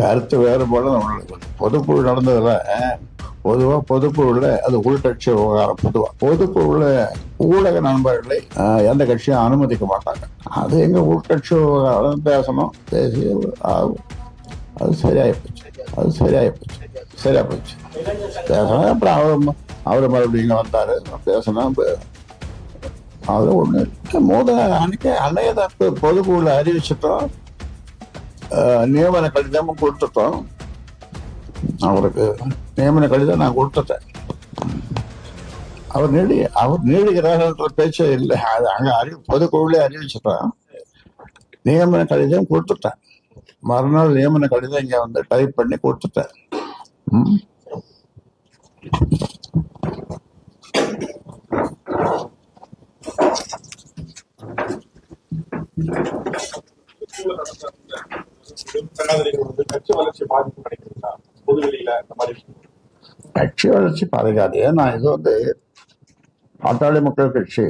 கருத்து வேறுபாடு நம்மளுக்கு. பொதுக்குழு நடந்ததுல பொதுவாக பொதுக்குழுல அது உள்கட்சி விவகாரம் பொதுவாக பொதுக்குழுல ஊடக நண்பர்களை எந்த கட்சியும் அனுமதிக்க மாட்டாங்க. அது எங்க உள்கட்சி விவகாரம் பேசணும் பேசி அது சரியாகி போச்சு. அது சரியாகி போச்சு. சரியா போச்சு. பேசணும் அப்புறம் அவர் அவர் மறுபடியும் இங்கே வந்தார். பேசணும் அது ஒன்று இல்லை. அன்னைக்கு அன்னைய தப்பு. பொதுக்குழுல அறிவிச்சிட்டோம். நியமன கடிதமும் கொடுத்துட்டோம். அவருக்கு நியமன கடிதம் நான் கொடுத்துட்டேன். அவர் நீடி அவர் நீடுகிறார்ன்ற பேச்சே இல்லை. அது அங்க அறி பொதுக்குழுவிலே அறிவிச்சிட்டோம். நியமன கடிதம் கொடுத்துட்டேன். மறுநாள் நியமன கடிதம் இங்கே வந்து டைப் பண்ணி கொடுத்துட்டேன். ம். வந்து கட்சி வளர்ச்சி பாதிப்பு கிடைக்குதுங்களா பொதுவெளியில மாதிரி கட்சி வளர்ச்சி ஏன்னா இது வந்து பாட்டாளி மக்கள் கட்சி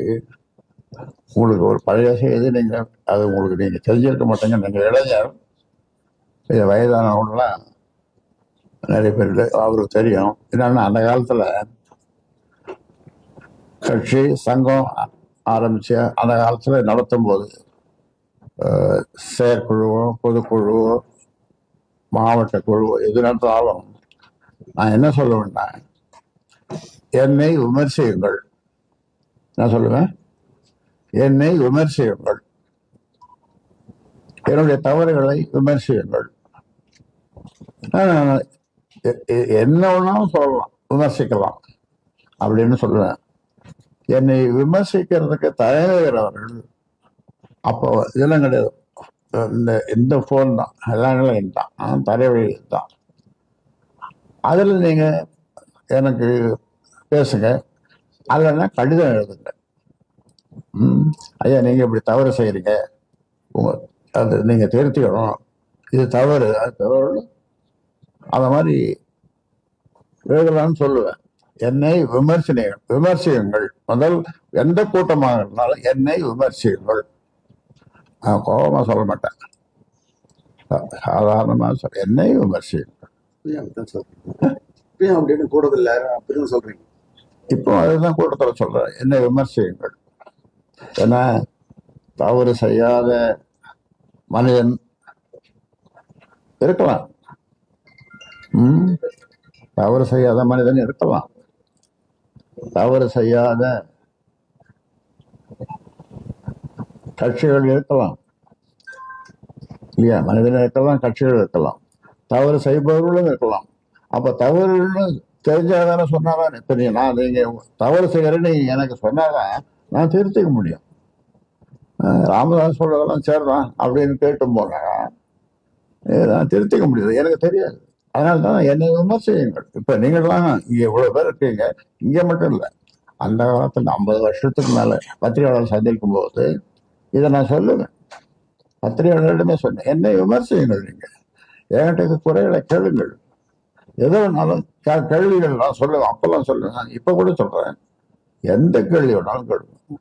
உங்களுக்கு ஒரு பழைய செய்தி நீங்க அது உங்களுக்கு நீங்க தெரிஞ்சிருக்க மாட்டீங்க நீங்க இளைஞர். இது வயதானவங்களாம் நிறைய பேர் அவருக்கு தெரியும். என்னன்னா அந்த காலத்துல கட்சி சங்கம் ஆரம்பிச்சு அந்த காலத்துல நடத்தும் போது செயற்குழுவோ பொதுக்குழுவோ மாவட்ட குழுவோ எது நடந்தாலும் நான் என்ன சொல்லுவேன்னா என்னை விமர்சியுங்கள். நான் சொல்லுவேன்? என்னை விமர்சியுங்கள். என்னுடைய தவறுகளை விமர்சியுங்கள். என்ன வேணாலும் சொல்லலாம் விமர்சிக்கலாம் அப்படின்னு சொல்லுவேன். என்னை விமர்சிக்கிறதுக்கு தயங்குகிறவர்கள் அப்போ இதெல்லாம் கிடையாது. இந்த இந்த ஃபோன் தான். எல்லாம் தான் தரைவழி தான் அதில் நீங்கள் எனக்கு பேசுங்க. அல்லைன்னா கடிதம் எழுதுங்க. ம்? ஐயா நீங்கள் இப்படி தவறு செய்கிறீங்க உங்கள் அது நீங்கள் திருத்திக்கணும். இது தவறு. அது தவறு. அந்த மாதிரி எழுதலாம்னு சொல்லுவேன். என்னை விமர்சனை விமர்சியுங்கள். முதல் எந்த கூட்டமாக இருந்தாலும் என்னை விமர்சியுங்கள். நான் கோபமாக சொல்ல மாட்டேன் சாதாரணமாக சொல்ல என்னை விமர்சியுங்கள் அப்படின்னு கூடதில்ல அப்படின்னு சொல்றீங்க இப்போ அதுதான் கூட்டத்தில் சொல்றேன் என்ன விமர்சியுங்கள் ஏன்னா தவறு செய்யாத மனிதன் இருக்கலாம் தவறு செய்யாத மனிதன் இருக்கலாம் தவறு செய்யாத கட்சிகள் இருக்கலாம் இல்லையா? மனிதன் இருக்கலாம் கட்சிகள் இருக்கலாம் தவறு செய்பவர்களும் இருக்கலாம் அப்ப தவறுன்னு தெரிஞ்சாதானே சொன்னாதான் இப்போ நீ நான் நீங்க தவறு செய்யறேன்னு எனக்கு சொன்னாதான் நான் திருத்திக்க முடியும். ராமதாஸ் சொல்றதெல்லாம் சேர்றான் அப்படின்னு கேட்டு போனா நான் திருத்திக்க முடியாது. எனக்கு தெரியாது. அதனால தான் என்னை விமர்சியுங்கள். இப்ப நீங்கள்லாம் இங்க இவ்வளவு பேர் இருக்கீங்க. இங்க மட்டும் இல்லை. அந்த காலத்துல ஐம்பது வருஷத்துக்கு மேல பத்திரிகையாளர் சந்திக்கும் போது இதை நான் சொல்லுவேன். பத்திரிகையாளர்களிடமே சொன்னேன். என்னை விமர்சியுங்கள் நீங்கள். என்கிட்ட குறைகளை கேளுங்கள். எது வேணாலும் கே- கேள்விகள் நான் சொல்லுவேன். அப்பெல்லாம் சொல்லுவேன். இப்போ கூட சொல்கிறேன் எந்த கேள்வி வேணாலும் கேளுவேன்